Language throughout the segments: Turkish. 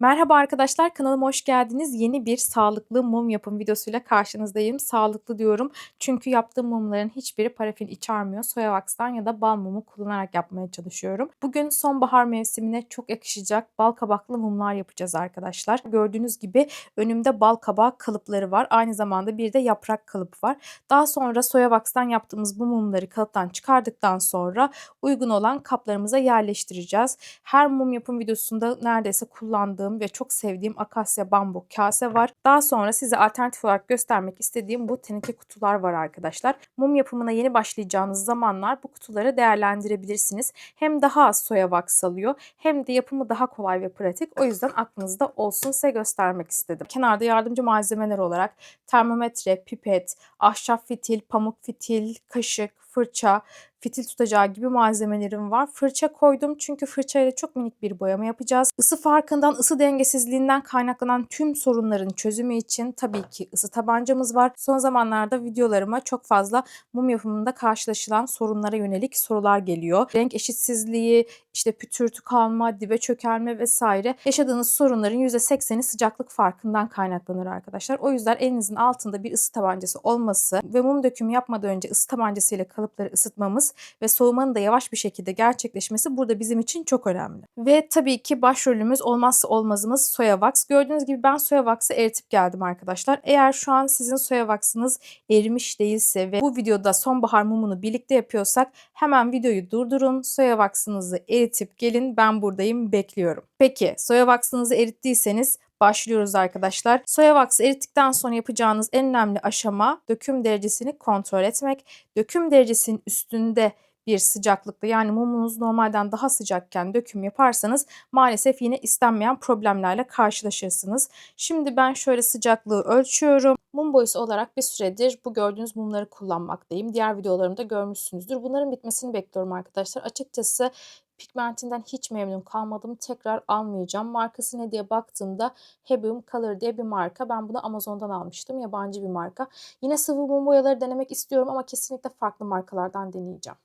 Merhaba arkadaşlar, kanalıma hoş geldiniz. Yeni bir sağlıklı mum yapım videosuyla karşınızdayım. Sağlıklı diyorum çünkü yaptığım mumların hiçbiri parafin içermiyor. Soya wax'tan ya da bal mumu kullanarak yapmaya çalışıyorum. Bugün sonbahar mevsimine çok yakışacak bal kabaklı mumlar yapacağız arkadaşlar. Gördüğünüz gibi önümde bal kabağı kalıpları var. Aynı zamanda bir de yaprak kalıp var. Daha sonra soya wax'tan yaptığımız bu mumları kalıptan çıkardıktan sonra uygun olan kaplarımıza yerleştireceğiz. Her mum yapım videosunda neredeyse kullandığım ve çok sevdiğim akasya bambu kase var. Daha sonra size alternatif olarak göstermek istediğim bu teneke kutular var arkadaşlar. Mum yapımına yeni başlayacağınız zamanlar bu kutuları değerlendirebilirsiniz. Hem daha az soya wax alıyor hem de yapımı daha kolay ve pratik. O yüzden aklınızda olsun size göstermek istedim. Kenarda yardımcı malzemeler olarak termometre, pipet, ahşap fitil, pamuk fitil, kaşık, fırça, fitil tutacağı gibi malzemelerim var. Fırça koydum çünkü fırçayla çok minik bir boyama yapacağız. Isı farkından, ısı dengesizliğinden kaynaklanan tüm sorunların çözümü için tabii ki ısı tabancamız var. Son zamanlarda videolarıma çok fazla mum yapımında karşılaşılan sorunlara yönelik sorular geliyor. Renk eşitsizliği, işte pütürtü kalma, dibe çökelme vesaire yaşadığınız sorunların %80'i sıcaklık farkından kaynaklanır arkadaşlar. O yüzden elinizin altında bir ısı tabancası olması ve mum dökümü yapmadan önce ısı tabancasıyla kalıpları ısıtmamız ve soğumanın da yavaş bir şekilde gerçekleşmesi burada bizim için çok önemli. Ve tabii ki başrolümüz olmazsa olmazımız soya wax. Gördüğünüz gibi ben soya wax'ı eritip geldim arkadaşlar. Eğer şu an sizin soya wax'ınız erimiş değilse ve bu videoda sonbahar mumunu birlikte yapıyorsak hemen videoyu durdurun. Soya wax'ınızı eritip gelin ben buradayım bekliyorum. Peki soya wax'ınızı erittiyseniz başlıyoruz arkadaşlar. Soya wax'ı erittikten sonra yapacağınız en önemli aşama döküm derecesini kontrol etmek. Döküm derecesinin üstünde bir sıcaklıkta yani mumunuz normalden daha sıcakken döküm yaparsanız maalesef yine istenmeyen problemlerle karşılaşırsınız. Şimdi ben şöyle sıcaklığı ölçüyorum. Mum boyası olarak bir süredir bu gördüğünüz mumları kullanmaktayım. Diğer videolarımda görmüşsünüzdür. Bunların bitmesini bekliyorum arkadaşlar. Açıkçası pigmentinden hiç memnun kalmadım. Tekrar almayacağım. Markası ne diye baktığımda Hebium Color diye bir marka. Ben bunu Amazon'dan almıştım. Yabancı bir marka. Yine sıvı mum boyaları denemek istiyorum ama kesinlikle farklı markalardan deneyeceğim.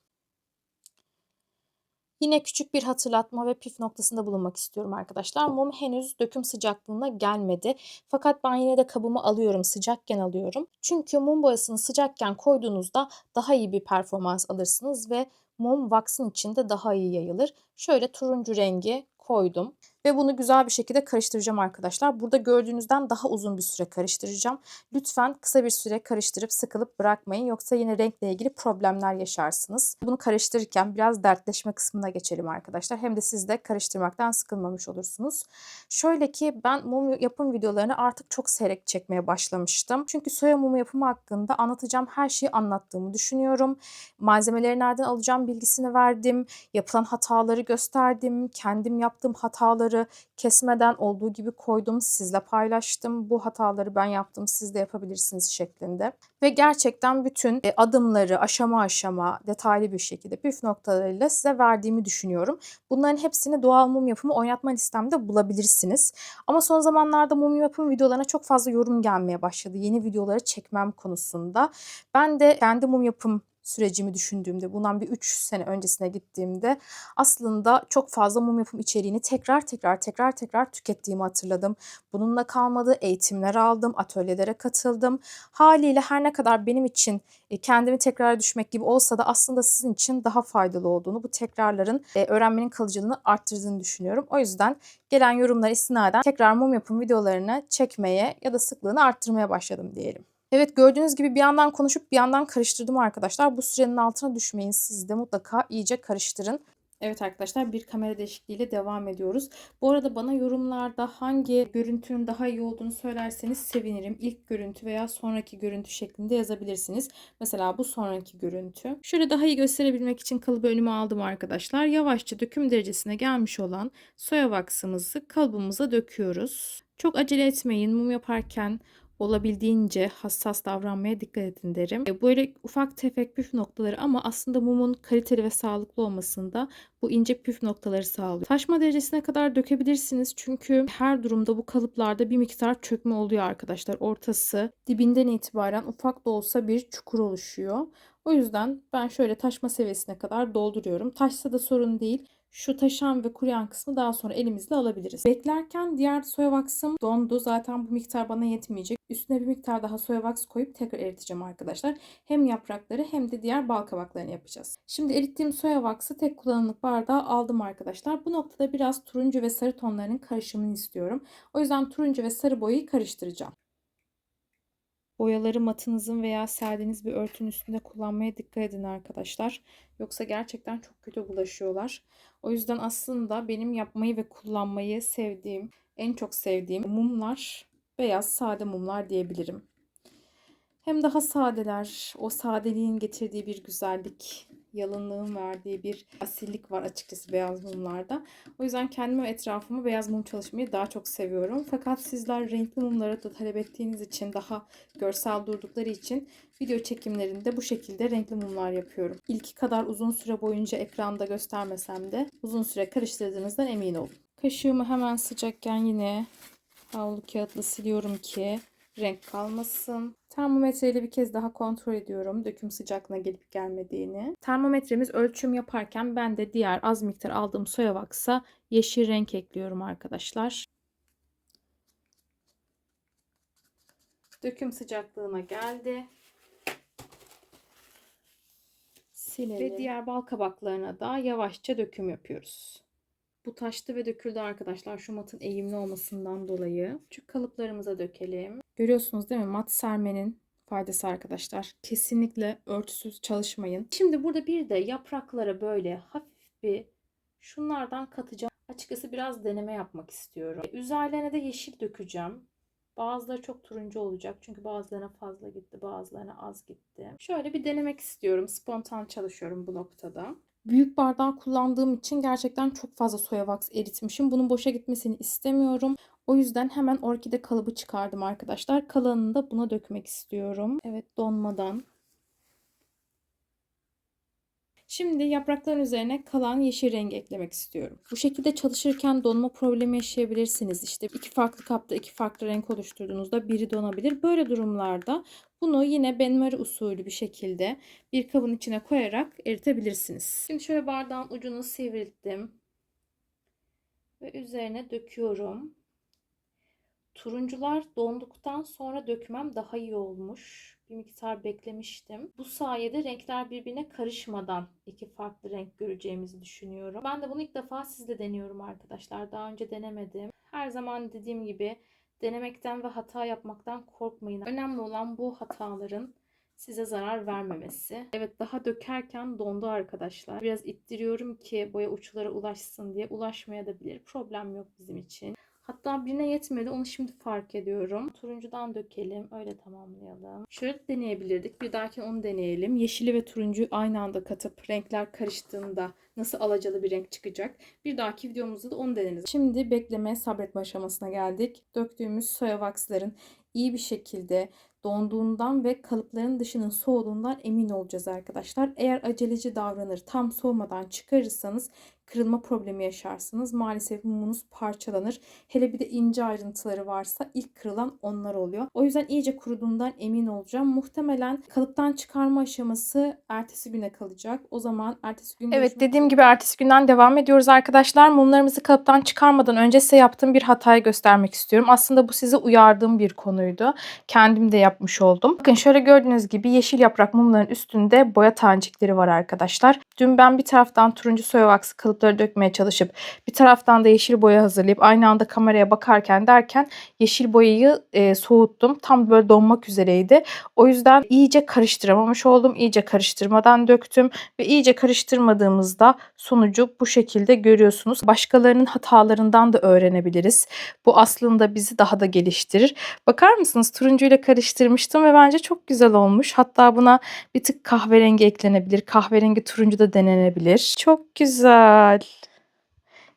Yine küçük bir hatırlatma ve püf noktasında bulunmak istiyorum arkadaşlar. Mum henüz döküm sıcaklığına gelmedi. Fakat ben yine de kabımı alıyorum. Sıcakken alıyorum. Çünkü mum boyasını sıcakken koyduğunuzda daha iyi bir performans alırsınız ve mum wax'ın içinde daha iyi yayılır. Şöyle turuncu rengi koydum. Ve bunu güzel bir şekilde karıştıracağım arkadaşlar. Burada gördüğünüzden daha uzun bir süre karıştıracağım. Lütfen kısa bir süre karıştırıp sıkılıp bırakmayın. Yoksa yine renkle ilgili problemler yaşarsınız. Bunu karıştırırken biraz dertleşme kısmına geçelim arkadaşlar. Hem de siz de karıştırmaktan sıkılmamış olursunuz. Şöyle ki ben mum yapım videolarını artık çok seyrek çekmeye başlamıştım. Çünkü soya mumu yapımı hakkında anlatacağım her şeyi anlattığımı düşünüyorum. Malzemeleri nereden alacağım bilgisini verdim. Yapılan hataları gösterdim. Kendim yaptığım hataları hataları kesmeden olduğu gibi koydum, sizle paylaştım. Bu hataları ben yaptım, siz de yapabilirsiniz şeklinde. Ve gerçekten bütün e, adımları aşama aşama detaylı bir şekilde püf noktalarıyla size verdiğimi düşünüyorum. Bunların hepsini doğal mum yapımı oynatma listemde bulabilirsiniz. Ama son zamanlarda mum yapım videolarına çok fazla yorum gelmeye başladı. Yeni videoları çekmem konusunda. Ben de kendi mum yapım sürecimi düşündüğümde, bundan bir 3 sene öncesine gittiğimde aslında çok fazla mum yapım içeriğini tekrar tekrar tekrar tekrar tükettiğimi hatırladım. Bununla kalmadı, eğitimler aldım, atölyelere katıldım. Haliyle her ne kadar benim için e, kendimi tekrar düşmek gibi olsa da aslında sizin için daha faydalı olduğunu, bu tekrarların e, öğrenmenin kalıcılığını arttırdığını düşünüyorum. O yüzden gelen yorumlar istinaden tekrar mum yapım videolarını çekmeye ya da sıklığını arttırmaya başladım diyelim. Evet gördüğünüz gibi bir yandan konuşup bir yandan karıştırdım arkadaşlar. Bu sürenin altına düşmeyin siz de mutlaka iyice karıştırın. Evet arkadaşlar bir kamera değişikliğiyle devam ediyoruz. Bu arada bana yorumlarda hangi görüntünün daha iyi olduğunu söylerseniz sevinirim. İlk görüntü veya sonraki görüntü şeklinde yazabilirsiniz. Mesela bu sonraki görüntü. Şöyle daha iyi gösterebilmek için kalıbı önüme aldım arkadaşlar. Yavaşça döküm derecesine gelmiş olan soya vaksımızı kalıbımıza döküyoruz. Çok acele etmeyin mum yaparken olabildiğince hassas davranmaya dikkat edin derim. E, böyle ufak tefek püf noktaları ama aslında mumun kaliteli ve sağlıklı olmasında bu ince püf noktaları sağlıyor. Taşma derecesine kadar dökebilirsiniz çünkü her durumda bu kalıplarda bir miktar çökme oluyor arkadaşlar. Ortası dibinden itibaren ufak da olsa bir çukur oluşuyor. O yüzden ben şöyle taşma seviyesine kadar dolduruyorum. Taşsa da sorun değil. Şu taşan ve kuruyan kısmı daha sonra elimizle alabiliriz. Beklerken diğer soya wax'ım dondu. Zaten bu miktar bana yetmeyecek. Üstüne bir miktar daha soya wax koyup tekrar eriteceğim arkadaşlar. Hem yaprakları hem de diğer bal kabaklarını yapacağız. Şimdi erittiğim soya wax'ı tek kullanımlık bardağa aldım arkadaşlar. Bu noktada biraz turuncu ve sarı tonlarının karışımını istiyorum. O yüzden turuncu ve sarı boyayı karıştıracağım. Boyaları matınızın veya serdiğiniz bir örtünün üstünde kullanmaya dikkat edin arkadaşlar. Yoksa gerçekten çok kötü bulaşıyorlar. O yüzden aslında benim yapmayı ve kullanmayı sevdiğim, en çok sevdiğim mumlar beyaz sade mumlar diyebilirim. Hem daha sadeler, o sadeliğin getirdiği bir güzellik, yalınlığın verdiği bir asillik var açıkçası beyaz mumlarda. O yüzden kendime ve etrafıma beyaz mum çalışmayı daha çok seviyorum. Fakat sizler renkli mumları da talep ettiğiniz için daha görsel durdukları için video çekimlerinde bu şekilde renkli mumlar yapıyorum. İlki kadar uzun süre boyunca ekranda göstermesem de uzun süre karıştırdığınızdan emin olun. Kaşığımı hemen sıcakken yine havlu kağıtla siliyorum ki renk kalmasın. Termometreyle bir kez daha kontrol ediyorum döküm sıcaklığına gelip gelmediğini. Termometremiz ölçüm yaparken ben de diğer az miktar aldığım soya vaksa yeşil renk ekliyorum arkadaşlar. Döküm sıcaklığına geldi. Silelim. Ve diğer bal kabaklarına da yavaşça döküm yapıyoruz. Bu taştı ve döküldü arkadaşlar şu matın eğimli olmasından dolayı. Şu kalıplarımıza dökelim. Görüyorsunuz değil mi? Mat sermenin faydası arkadaşlar. Kesinlikle örtüsüz çalışmayın. Şimdi burada bir de yapraklara böyle hafif bir şunlardan katacağım. Açıkçası biraz deneme yapmak istiyorum. Üzerlerine de yeşil dökeceğim. Bazıları çok turuncu olacak çünkü bazılarına fazla gitti, bazılarına az gitti. Şöyle bir denemek istiyorum. Spontan çalışıyorum bu noktada. Büyük bardağı kullandığım için gerçekten çok fazla soya wax eritmişim. Bunun boşa gitmesini istemiyorum. O yüzden hemen orkide kalıbı çıkardım arkadaşlar. Kalanını da buna dökmek istiyorum. Evet donmadan. Şimdi yaprakların üzerine kalan yeşil rengi eklemek istiyorum. Bu şekilde çalışırken donma problemi yaşayabilirsiniz. İşte iki farklı kapta iki farklı renk oluşturduğunuzda biri donabilir. Böyle durumlarda bunu yine benmari usulü bir şekilde bir kabın içine koyarak eritebilirsiniz. Şimdi şöyle bardağın ucunu sivrilttim. Ve üzerine döküyorum. Turuncular donduktan sonra dökmem daha iyi olmuş. Bir miktar beklemiştim. Bu sayede renkler birbirine karışmadan iki farklı renk göreceğimizi düşünüyorum. Ben de bunu ilk defa sizle deniyorum arkadaşlar. Daha önce denemedim. Her zaman dediğim gibi denemekten ve hata yapmaktan korkmayın. Önemli olan bu hataların size zarar vermemesi. Evet daha dökerken dondu arkadaşlar. Biraz ittiriyorum ki boya uçlara ulaşsın diye. Ulaşmaya da bilir. Problem yok bizim için. Hatta birine yetmedi. Onu şimdi fark ediyorum. Turuncudan dökelim. Öyle tamamlayalım. Şöyle deneyebilirdik. Bir dahaki onu deneyelim. Yeşili ve turuncuyu aynı anda katıp renkler karıştığında nasıl alacalı bir renk çıkacak. Bir dahaki videomuzda da onu deneriz. Şimdi bekleme sabretme aşamasına geldik. Döktüğümüz soya waxların iyi bir şekilde donduğundan ve kalıpların dışının soğuduğundan emin olacağız arkadaşlar. Eğer aceleci davranır tam soğumadan çıkarırsanız kırılma problemi yaşarsınız. Maalesef mumunuz parçalanır. Hele bir de ince ayrıntıları varsa ilk kırılan onlar oluyor. O yüzden iyice kuruduğundan emin olacağım. Muhtemelen kalıptan çıkarma aşaması ertesi güne kalacak. O zaman ertesi gün Evet dediğim gibi ertesi günden devam ediyoruz arkadaşlar. Mumlarımızı kalıptan çıkarmadan önce size yaptığım bir hatayı göstermek istiyorum. Aslında bu size uyardığım bir konuydu. Kendim de yapmış oldum. Bakın şöyle gördüğünüz gibi yeşil yaprak mumların üstünde boya tanecikleri var arkadaşlar. Dün ben bir taraftan turuncu soya vaksı kalıpları dökmeye çalışıp bir taraftan da yeşil boya hazırlayıp aynı anda kameraya bakarken derken yeşil boyayı e, soğuttum. Tam böyle donmak üzereydi. O yüzden iyice karıştıramamış oldum. İyice karıştırmadan döktüm ve iyice karıştırmadığımızda sonucu bu şekilde görüyorsunuz. Başkalarının hatalarından da öğrenebiliriz. Bu aslında bizi daha da geliştirir. Bakar mısınız turuncuyla karıştırmıştım ve bence çok güzel olmuş. Hatta buna bir tık kahverengi eklenebilir. Kahverengi turuncu da denenebilir. Çok güzel.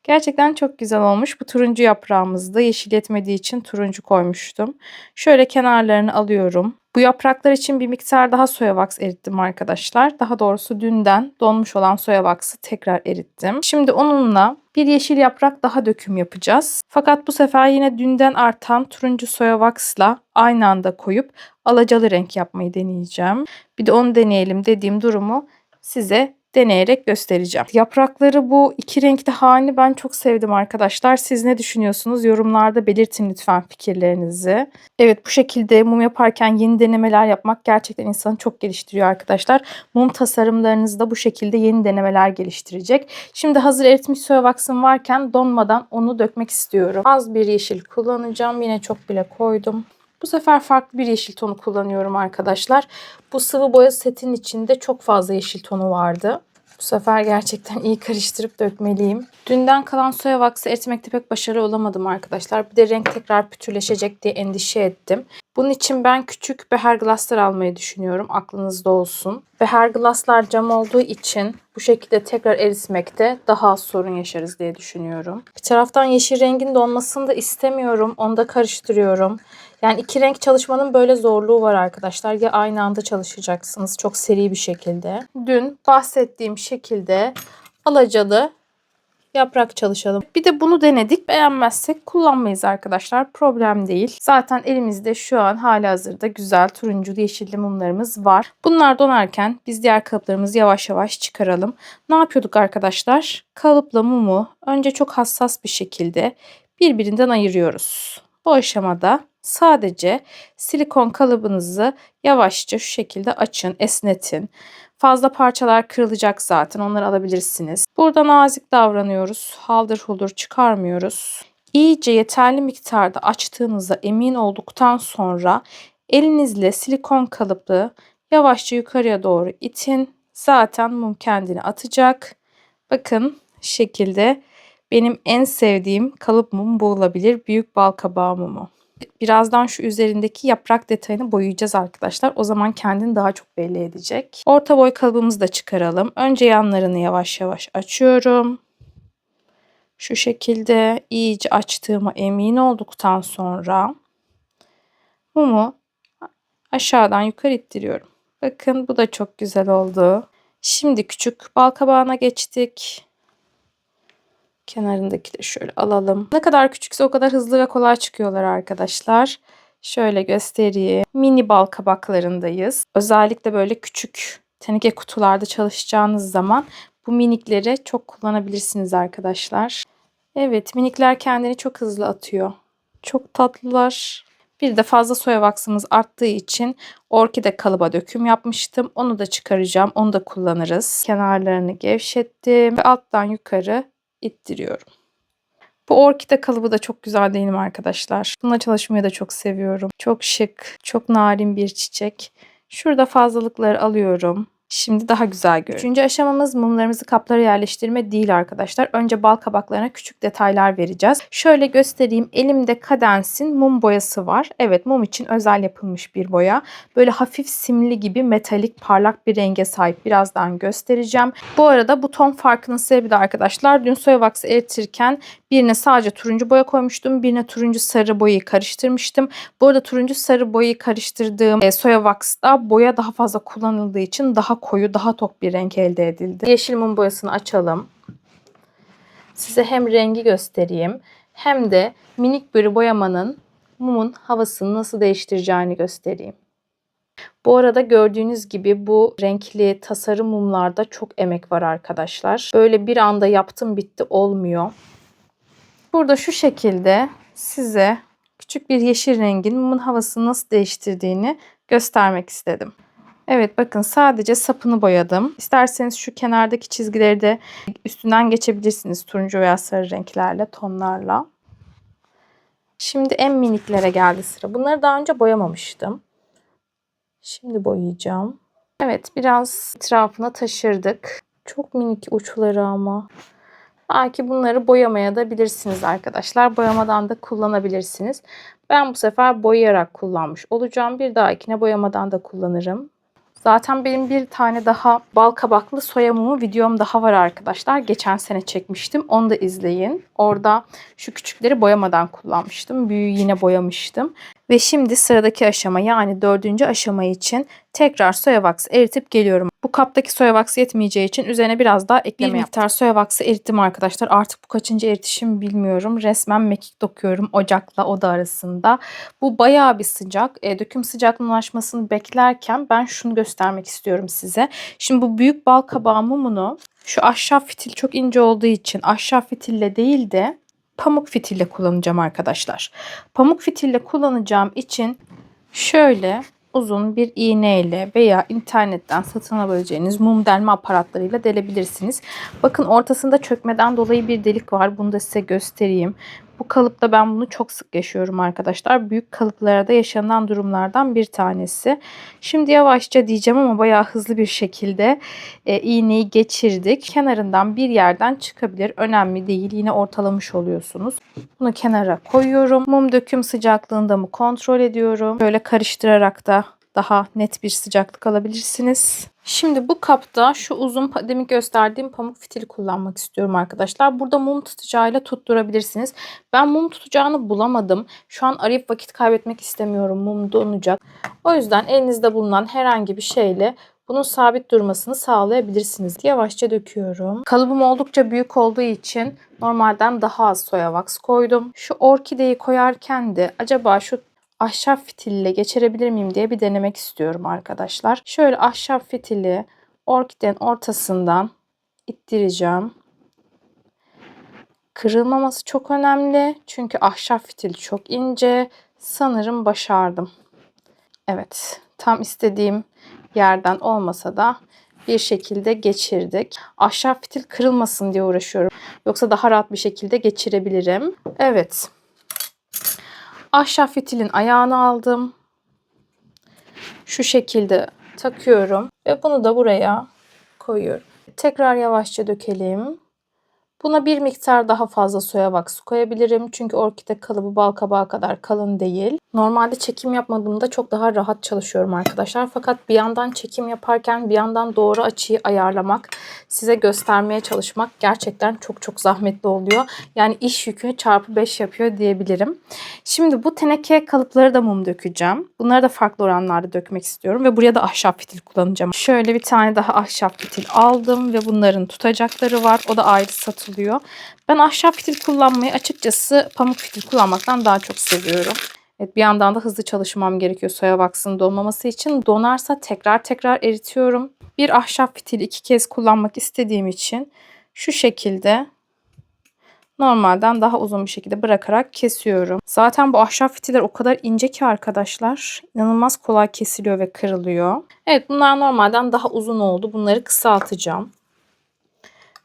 Gerçekten çok güzel olmuş. Bu turuncu yaprağımızda yeşil yetmediği için turuncu koymuştum. Şöyle kenarlarını alıyorum. Bu yapraklar için bir miktar daha soya wax erittim arkadaşlar. Daha doğrusu dünden donmuş olan soya wax'ı tekrar erittim. Şimdi onunla bir yeşil yaprak daha döküm yapacağız. Fakat bu sefer yine dünden artan turuncu soya wax'la aynı anda koyup alacalı renk yapmayı deneyeceğim. Bir de onu deneyelim dediğim durumu size deneyerek göstereceğim. Yaprakları bu iki renkli halini ben çok sevdim arkadaşlar. Siz ne düşünüyorsunuz? Yorumlarda belirtin lütfen fikirlerinizi. Evet bu şekilde mum yaparken yeni denemeler yapmak gerçekten insanı çok geliştiriyor arkadaşlar. Mum tasarımlarınızı da bu şekilde yeni denemeler geliştirecek. Şimdi hazır eritilmiş soya vaksım varken donmadan onu dökmek istiyorum. Az bir yeşil kullanacağım. Yine çok bile koydum. Bu sefer farklı bir yeşil tonu kullanıyorum arkadaşlar. Bu sıvı boya setin içinde çok fazla yeşil tonu vardı. Bu sefer gerçekten iyi karıştırıp dökmeliyim. Dünden kalan soya vaksı eritmekte pek başarılı olamadım arkadaşlar. Bir de renk tekrar pütürleşecek diye endişe ettim. Bunun için ben küçük beher glasslar almayı düşünüyorum. Aklınızda olsun. Beher glasslar cam olduğu için bu şekilde tekrar eritmekte daha az sorun yaşarız diye düşünüyorum. Bir taraftan yeşil rengin donmasını da istemiyorum. Onu da karıştırıyorum. Yani iki renk çalışmanın böyle zorluğu var arkadaşlar. Ya aynı anda çalışacaksınız çok seri bir şekilde. Dün bahsettiğim şekilde alacalı yaprak çalışalım. Bir de bunu denedik. Beğenmezsek kullanmayız arkadaşlar. Problem değil. Zaten elimizde şu an hala hazırda güzel turuncu yeşilli mumlarımız var. Bunlar donarken biz diğer kalıplarımızı yavaş yavaş çıkaralım. Ne yapıyorduk arkadaşlar? Kalıpla mumu önce çok hassas bir şekilde birbirinden ayırıyoruz. Bu aşamada sadece silikon kalıbınızı yavaşça şu şekilde açın, esnetin. Fazla parçalar kırılacak zaten onları alabilirsiniz. Burada nazik davranıyoruz. Haldır huldur çıkarmıyoruz. İyice yeterli miktarda açtığınızda emin olduktan sonra elinizle silikon kalıplı yavaşça yukarıya doğru itin. Zaten mum kendini atacak. Bakın şekilde benim en sevdiğim kalıp mum bu olabilir. Büyük bal kabağı mumu. Birazdan şu üzerindeki yaprak detayını boyayacağız arkadaşlar. O zaman kendini daha çok belli edecek. Orta boy kalıbımızı da çıkaralım. Önce yanlarını yavaş yavaş açıyorum. Şu şekilde iyice açtığıma emin olduktan sonra mumu aşağıdan yukarı ittiriyorum. Bakın bu da çok güzel oldu. Şimdi küçük bal kabağına geçtik. Kenarındaki de şöyle alalım. Ne kadar küçükse o kadar hızlı ve kolay çıkıyorlar arkadaşlar. Şöyle göstereyim. Mini bal kabaklarındayız. Özellikle böyle küçük teneke kutularda çalışacağınız zaman bu minikleri çok kullanabilirsiniz arkadaşlar. Evet minikler kendini çok hızlı atıyor. Çok tatlılar. Bir de fazla soya vaksımız arttığı için orkide kalıba döküm yapmıştım. Onu da çıkaracağım. Onu da kullanırız. Kenarlarını gevşettim ve alttan yukarı ittiriyorum. Bu orkide kalıbı da çok güzel değil mi arkadaşlar? Bununla çalışmayı da çok seviyorum. Çok şık, çok narin bir çiçek. Şurada fazlalıkları alıyorum. Şimdi daha güzel görünüyor. Üçüncü aşamamız mumlarımızı kaplara yerleştirme değil arkadaşlar. Önce bal kabaklarına küçük detaylar vereceğiz. Şöyle göstereyim. Elimde Cadenz'in mum boyası var. Evet mum için özel yapılmış bir boya. Böyle hafif simli gibi metalik parlak bir renge sahip. Birazdan göstereceğim. Bu arada bu ton farkının sebebi de arkadaşlar dün soya vaksı eritirken birine sadece turuncu boya koymuştum. Birine turuncu sarı boyayı karıştırmıştım. Bu arada turuncu sarı boyayı karıştırdığım e, soya vaksta boya daha fazla kullanıldığı için daha koyu, daha tok bir renk elde edildi. Yeşil mum boyasını açalım. Size hem rengi göstereyim hem de minik bir boyamanın mumun havasını nasıl değiştireceğini göstereyim. Bu arada gördüğünüz gibi bu renkli tasarım mumlarda çok emek var arkadaşlar. Böyle bir anda yaptım bitti olmuyor. Burada şu şekilde size küçük bir yeşil rengin mumun havasını nasıl değiştirdiğini göstermek istedim. Evet bakın sadece sapını boyadım. İsterseniz şu kenardaki çizgileri de üstünden geçebilirsiniz turuncu veya sarı renklerle, tonlarla. Şimdi en miniklere geldi sıra. Bunları daha önce boyamamıştım. Şimdi boyayacağım. Evet biraz etrafına taşırdık. Çok minik uçları ama. Belki bunları boyamaya da bilirsiniz arkadaşlar. Boyamadan da kullanabilirsiniz. Ben bu sefer boyayarak kullanmış olacağım. Bir dahakine boyamadan da kullanırım. Zaten benim bir tane daha bal kabaklı soya mumu videom daha var arkadaşlar. Geçen sene çekmiştim. Onu da izleyin. Orada şu küçükleri boyamadan kullanmıştım. Büyüğü yine boyamıştım. Ve şimdi sıradaki aşama yani dördüncü aşama için tekrar soya wax eritip geliyorum. Bu kaptaki soya wax yetmeyeceği için üzerine biraz daha ekleme Bir miktar soya wax'ı erittim arkadaşlar. Artık bu kaçıncı eritişim bilmiyorum. Resmen mekik dokuyorum ocakla oda arasında. Bu bayağı bir sıcak. E, döküm sıcaklığının ulaşmasını beklerken ben şunu göstermek istiyorum size. Şimdi bu büyük bal kabağı mumunu şu ahşap fitil çok ince olduğu için ahşap fitille değil de pamuk fitille kullanacağım arkadaşlar. Pamuk fitille kullanacağım için şöyle uzun bir iğneyle veya internetten satın alabileceğiniz mum delme aparatlarıyla delebilirsiniz. Bakın ortasında çökmeden dolayı bir delik var. Bunu da size göstereyim. Bu kalıpta ben bunu çok sık yaşıyorum arkadaşlar. Büyük kalıplarda yaşanan durumlardan bir tanesi. Şimdi yavaşça diyeceğim ama bayağı hızlı bir şekilde e, iğneyi geçirdik. Kenarından bir yerden çıkabilir. Önemli değil. Yine ortalamış oluyorsunuz. Bunu kenara koyuyorum. Mum döküm sıcaklığında mı kontrol ediyorum. Böyle karıştırarak da daha net bir sıcaklık alabilirsiniz. Şimdi bu kapta şu uzun demin gösterdiğim pamuk fitili kullanmak istiyorum arkadaşlar. Burada mum tutacağıyla tutturabilirsiniz. Ben mum tutacağını bulamadım. Şu an arayıp vakit kaybetmek istemiyorum. Mum donacak. O yüzden elinizde bulunan herhangi bir şeyle bunun sabit durmasını sağlayabilirsiniz. Yavaşça döküyorum. Kalıbım oldukça büyük olduğu için normalden daha az soya wax koydum. Şu orkideyi koyarken de acaba şu ahşap fitille geçirebilir miyim diye bir denemek istiyorum arkadaşlar. Şöyle ahşap fitili orkidenin ortasından ittireceğim. Kırılmaması çok önemli. Çünkü ahşap fitil çok ince. Sanırım başardım. Evet. Tam istediğim yerden olmasa da bir şekilde geçirdik. Ahşap fitil kırılmasın diye uğraşıyorum. Yoksa daha rahat bir şekilde geçirebilirim. Evet. Ahşap fitilin ayağını aldım. Şu şekilde takıyorum ve bunu da buraya koyuyorum. Tekrar yavaşça dökelim. Buna bir miktar daha fazla soya wax koyabilirim. Çünkü orkide kalıbı bal kabağı kadar kalın değil. Normalde çekim yapmadığımda çok daha rahat çalışıyorum arkadaşlar. Fakat bir yandan çekim yaparken bir yandan doğru açıyı ayarlamak, size göstermeye çalışmak gerçekten çok çok zahmetli oluyor. Yani iş yükü çarpı 5 yapıyor diyebilirim. Şimdi bu teneke kalıpları da mum dökeceğim. Bunları da farklı oranlarda dökmek istiyorum ve buraya da ahşap fitil kullanacağım. Şöyle bir tane daha ahşap fitil aldım ve bunların tutacakları var. O da ayrı satılıyor. Ben ahşap fitil kullanmayı açıkçası pamuk fitil kullanmaktan daha çok seviyorum. Evet bir yandan da hızlı çalışmam gerekiyor soya vaksının donmaması için. Donarsa tekrar tekrar eritiyorum. Bir ahşap fitili iki kez kullanmak istediğim için şu şekilde normalden daha uzun bir şekilde bırakarak kesiyorum. Zaten bu ahşap fitiller o kadar ince ki arkadaşlar. inanılmaz kolay kesiliyor ve kırılıyor. Evet bunlar normalden daha uzun oldu. Bunları kısaltacağım.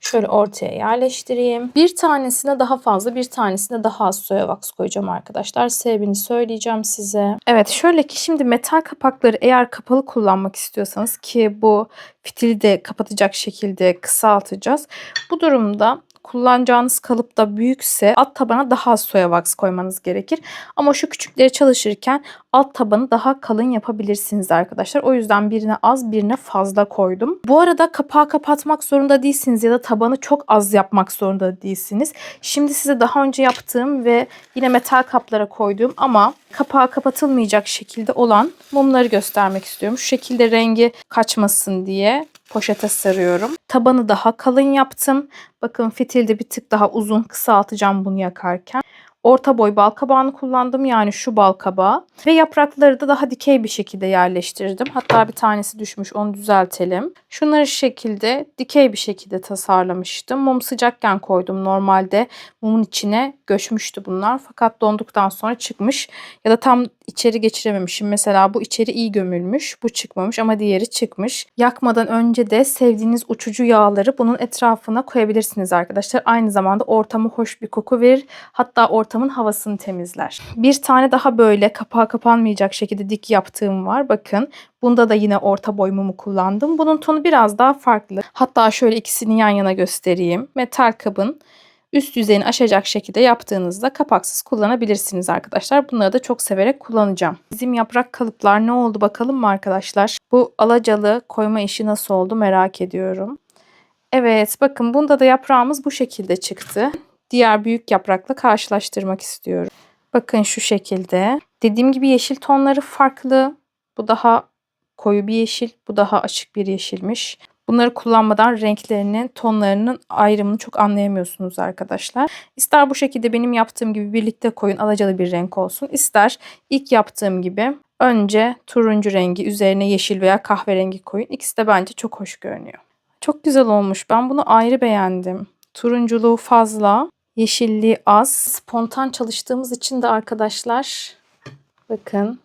Şöyle ortaya yerleştireyim. Bir tanesine daha fazla, bir tanesine daha az soya wax koyacağım arkadaşlar. Sebebini söyleyeceğim size. Evet şöyle ki şimdi metal kapakları eğer kapalı kullanmak istiyorsanız ki bu fitili de kapatacak şekilde kısaltacağız. Bu durumda kullanacağınız kalıp da büyükse alt tabana daha az soya wax koymanız gerekir. Ama şu küçükleri çalışırken alt tabanı daha kalın yapabilirsiniz arkadaşlar. O yüzden birine az birine fazla koydum. Bu arada kapağı kapatmak zorunda değilsiniz ya da tabanı çok az yapmak zorunda değilsiniz. Şimdi size daha önce yaptığım ve yine metal kaplara koyduğum ama kapağı kapatılmayacak şekilde olan mumları göstermek istiyorum. Şu şekilde rengi kaçmasın diye poşete sarıyorum. Tabanı daha kalın yaptım. Bakın fitilde bir tık daha uzun kısaltacağım bunu yakarken. Orta boy bal kabağını kullandım yani şu bal kabağı. Ve yaprakları da daha dikey bir şekilde yerleştirdim. Hatta bir tanesi düşmüş onu düzeltelim. Şunları şu şekilde dikey bir şekilde tasarlamıştım. Mum sıcakken koydum normalde. Mumun içine göçmüştü bunlar. Fakat donduktan sonra çıkmış. Ya da tam içeri geçirememişim. Mesela bu içeri iyi gömülmüş. Bu çıkmamış ama diğeri çıkmış. Yakmadan önce de sevdiğiniz uçucu yağları bunun etrafına koyabilirsiniz arkadaşlar. Aynı zamanda ortamı hoş bir koku verir. Hatta ortamın havasını temizler. Bir tane daha böyle kapağı kapanmayacak şekilde dik yaptığım var. Bakın Bunda da yine orta boy mumu kullandım. Bunun tonu biraz daha farklı. Hatta şöyle ikisini yan yana göstereyim. Metal kabın üst yüzeyini aşacak şekilde yaptığınızda kapaksız kullanabilirsiniz arkadaşlar. Bunları da çok severek kullanacağım. Bizim yaprak kalıplar ne oldu bakalım mı arkadaşlar? Bu alacalı koyma işi nasıl oldu merak ediyorum. Evet bakın bunda da yaprağımız bu şekilde çıktı. Diğer büyük yaprakla karşılaştırmak istiyorum. Bakın şu şekilde. Dediğim gibi yeşil tonları farklı. Bu daha koyu bir yeşil, bu daha açık bir yeşilmiş. Bunları kullanmadan renklerinin, tonlarının ayrımını çok anlayamıyorsunuz arkadaşlar. İster bu şekilde benim yaptığım gibi birlikte koyun alacalı bir renk olsun. İster ilk yaptığım gibi önce turuncu rengi üzerine yeşil veya kahverengi koyun. İkisi de bence çok hoş görünüyor. Çok güzel olmuş. Ben bunu ayrı beğendim. Turunculuğu fazla, yeşilliği az. Spontan çalıştığımız için de arkadaşlar bakın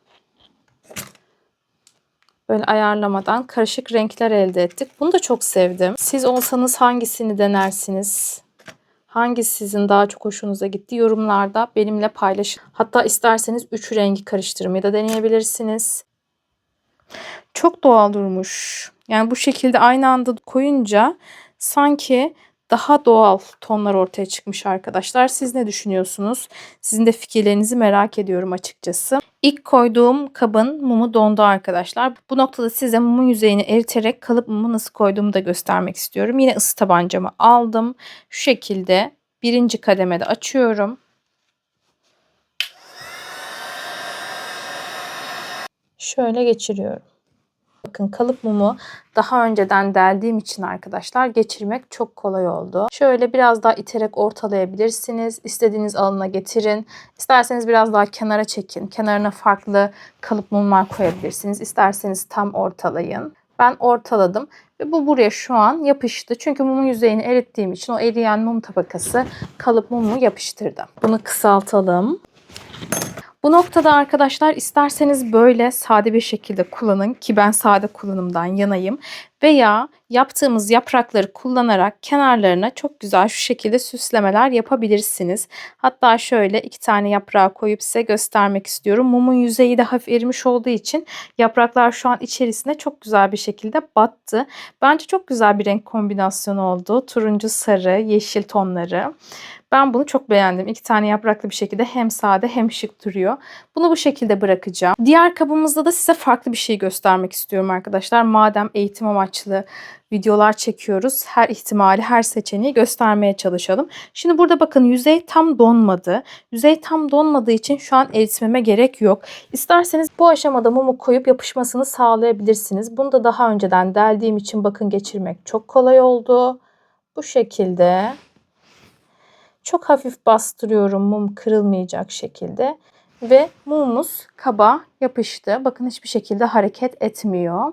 böyle ayarlamadan karışık renkler elde ettik. Bunu da çok sevdim. Siz olsanız hangisini denersiniz? Hangisi sizin daha çok hoşunuza gitti? Yorumlarda benimle paylaşın. Hatta isterseniz üç rengi karıştırmayı da deneyebilirsiniz. Çok doğal durmuş. Yani bu şekilde aynı anda koyunca sanki daha doğal tonlar ortaya çıkmış arkadaşlar. Siz ne düşünüyorsunuz? Sizin de fikirlerinizi merak ediyorum açıkçası. İlk koyduğum kabın mumu dondu arkadaşlar. Bu noktada size mumun yüzeyini eriterek kalıp mumu nasıl koyduğumu da göstermek istiyorum. Yine ısı tabancamı aldım. Şu şekilde birinci kademede açıyorum. Şöyle geçiriyorum. Bakın kalıp mumu daha önceden deldiğim için arkadaşlar geçirmek çok kolay oldu. Şöyle biraz daha iterek ortalayabilirsiniz. İstediğiniz alana getirin. İsterseniz biraz daha kenara çekin. Kenarına farklı kalıp mumlar koyabilirsiniz. İsterseniz tam ortalayın. Ben ortaladım ve bu buraya şu an yapıştı. Çünkü mumun yüzeyini erittiğim için o eriyen mum tabakası kalıp mumu yapıştırdı. Bunu kısaltalım. Bu noktada arkadaşlar isterseniz böyle sade bir şekilde kullanın ki ben sade kullanımdan yanayım. Veya yaptığımız yaprakları kullanarak kenarlarına çok güzel şu şekilde süslemeler yapabilirsiniz. Hatta şöyle iki tane yaprağı koyup size göstermek istiyorum. Mumun yüzeyi de hafif erimiş olduğu için yapraklar şu an içerisine çok güzel bir şekilde battı. Bence çok güzel bir renk kombinasyonu oldu. Turuncu, sarı, yeşil tonları. Ben bunu çok beğendim. İki tane yapraklı bir şekilde hem sade hem şık duruyor. Bunu bu şekilde bırakacağım. Diğer kabımızda da size farklı bir şey göstermek istiyorum arkadaşlar. Madem eğitim amaçlı videolar çekiyoruz. Her ihtimali, her seçeneği göstermeye çalışalım. Şimdi burada bakın yüzey tam donmadı. Yüzey tam donmadığı için şu an eritmeme gerek yok. İsterseniz bu aşamada mumu koyup yapışmasını sağlayabilirsiniz. Bunu da daha önceden deldiğim için bakın geçirmek çok kolay oldu. Bu şekilde çok hafif bastırıyorum mum kırılmayacak şekilde ve mumumuz kaba yapıştı. Bakın hiçbir şekilde hareket etmiyor.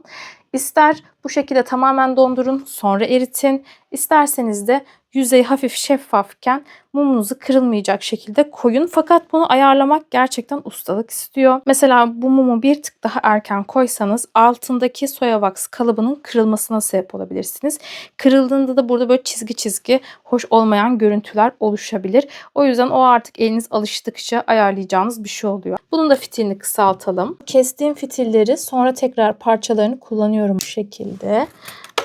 İster bu şekilde tamamen dondurun sonra eritin. İsterseniz de yüzey hafif şeffafken mumunuzu kırılmayacak şekilde koyun. Fakat bunu ayarlamak gerçekten ustalık istiyor. Mesela bu mumu bir tık daha erken koysanız altındaki soya wax kalıbının kırılmasına sebep olabilirsiniz. Kırıldığında da burada böyle çizgi çizgi hoş olmayan görüntüler oluşabilir. O yüzden o artık eliniz alıştıkça ayarlayacağınız bir şey oluyor. Bunun da fitilini kısaltalım. Kestiğim fitilleri sonra tekrar parçalarını kullanıyorum bu şekilde.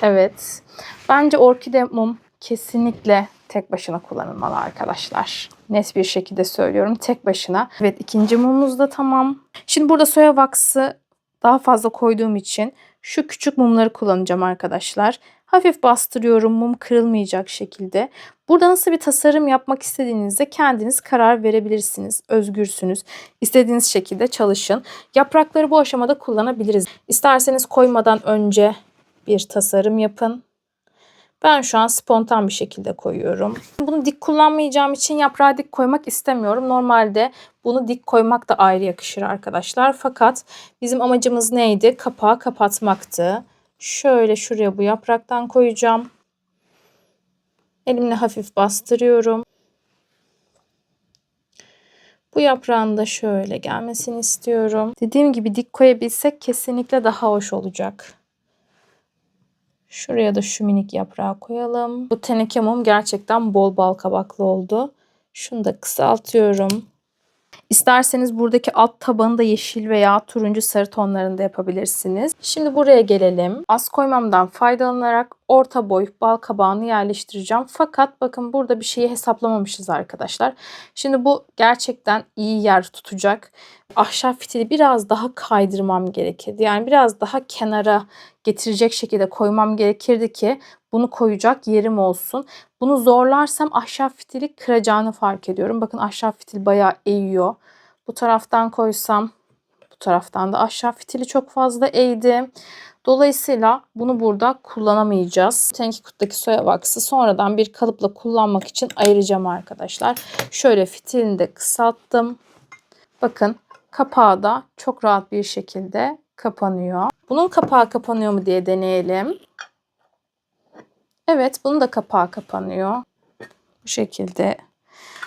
Evet. Bence orkide mum kesinlikle tek başına kullanılmalı arkadaşlar. Net bir şekilde söylüyorum tek başına. Evet ikinci mumumuz da tamam. Şimdi burada soya vaksı daha fazla koyduğum için şu küçük mumları kullanacağım arkadaşlar. Hafif bastırıyorum mum kırılmayacak şekilde. Burada nasıl bir tasarım yapmak istediğinizde kendiniz karar verebilirsiniz. Özgürsünüz. İstediğiniz şekilde çalışın. Yaprakları bu aşamada kullanabiliriz. İsterseniz koymadan önce bir tasarım yapın. Ben şu an spontan bir şekilde koyuyorum. Bunu dik kullanmayacağım için yaprağı dik koymak istemiyorum. Normalde bunu dik koymak da ayrı yakışır arkadaşlar. Fakat bizim amacımız neydi? Kapağı kapatmaktı. Şöyle şuraya bu yapraktan koyacağım. Elimle hafif bastırıyorum. Bu yaprağın da şöyle gelmesini istiyorum. Dediğim gibi dik koyabilsek kesinlikle daha hoş olacak. Şuraya da şu minik yaprağı koyalım. Bu teneke mum gerçekten bol bal kabaklı oldu. Şunu da kısaltıyorum. İsterseniz buradaki alt tabanı da yeşil veya turuncu sarı tonlarında yapabilirsiniz. Şimdi buraya gelelim. Az koymamdan faydalanarak orta boy bal kabağını yerleştireceğim. Fakat bakın burada bir şeyi hesaplamamışız arkadaşlar. Şimdi bu gerçekten iyi yer tutacak. Ahşap fitili biraz daha kaydırmam gerekirdi. Yani biraz daha kenara getirecek şekilde koymam gerekirdi ki bunu koyacak yerim olsun. Bunu zorlarsam ahşap fitili kıracağını fark ediyorum. Bakın ahşap fitil bayağı eğiyor. Bu taraftan koysam bu taraftan da aşağı fitili çok fazla eğdi. Dolayısıyla bunu burada kullanamayacağız. Tenki kuttaki soya vaksı sonradan bir kalıpla kullanmak için ayıracağım arkadaşlar. Şöyle fitilini de kısalttım. Bakın kapağı da çok rahat bir şekilde kapanıyor. Bunun kapağı kapanıyor mu diye deneyelim. Evet bunun da kapağı kapanıyor. Bu şekilde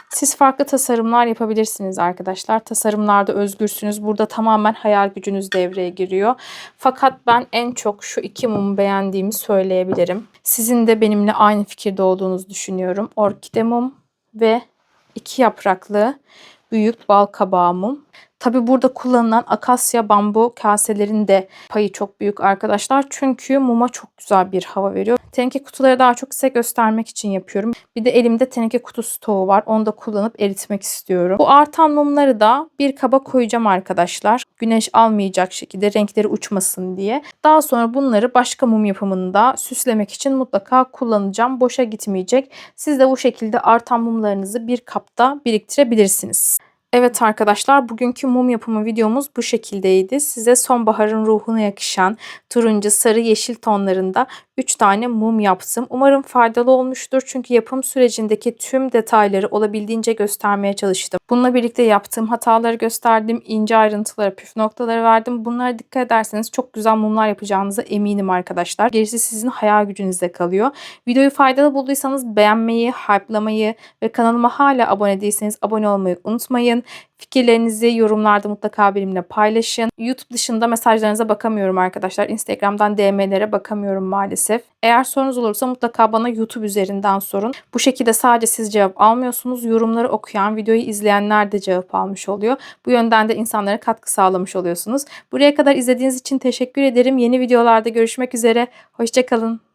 siz farklı tasarımlar yapabilirsiniz arkadaşlar. Tasarımlarda özgürsünüz. Burada tamamen hayal gücünüz devreye giriyor. Fakat ben en çok şu iki mumu beğendiğimi söyleyebilirim. Sizin de benimle aynı fikirde olduğunuzu düşünüyorum. Orkide mum ve iki yapraklı büyük bal kabağı mum. Tabi burada kullanılan akasya bambu kaselerin de payı çok büyük arkadaşlar. Çünkü muma çok güzel bir hava veriyor. Teneke kutuları daha çok size göstermek için yapıyorum. Bir de elimde teneke kutu stoğu var. Onu da kullanıp eritmek istiyorum. Bu artan mumları da bir kaba koyacağım arkadaşlar. Güneş almayacak şekilde renkleri uçmasın diye. Daha sonra bunları başka mum yapımında süslemek için mutlaka kullanacağım. Boşa gitmeyecek. Siz de bu şekilde artan mumlarınızı bir kapta biriktirebilirsiniz. Evet arkadaşlar bugünkü mum yapımı videomuz bu şekildeydi. Size sonbaharın ruhuna yakışan turuncu, sarı, yeşil tonlarında 3 tane mum yaptım. Umarım faydalı olmuştur. Çünkü yapım sürecindeki tüm detayları olabildiğince göstermeye çalıştım. Bununla birlikte yaptığım hataları gösterdim. ince ayrıntılara, püf noktaları verdim. Bunlara dikkat ederseniz çok güzel mumlar yapacağınıza eminim arkadaşlar. Gerisi sizin hayal gücünüzde kalıyor. Videoyu faydalı bulduysanız beğenmeyi, hype'lamayı ve kanalıma hala abone değilseniz abone olmayı unutmayın. Fikirlerinizi yorumlarda mutlaka benimle paylaşın. YouTube dışında mesajlarınıza bakamıyorum arkadaşlar. Instagram'dan DM'lere bakamıyorum maalesef. Eğer sorunuz olursa mutlaka bana YouTube üzerinden sorun. Bu şekilde sadece siz cevap almıyorsunuz. Yorumları okuyan, videoyu izleyenler de cevap almış oluyor. Bu yönden de insanlara katkı sağlamış oluyorsunuz. Buraya kadar izlediğiniz için teşekkür ederim. Yeni videolarda görüşmek üzere. Hoşçakalın.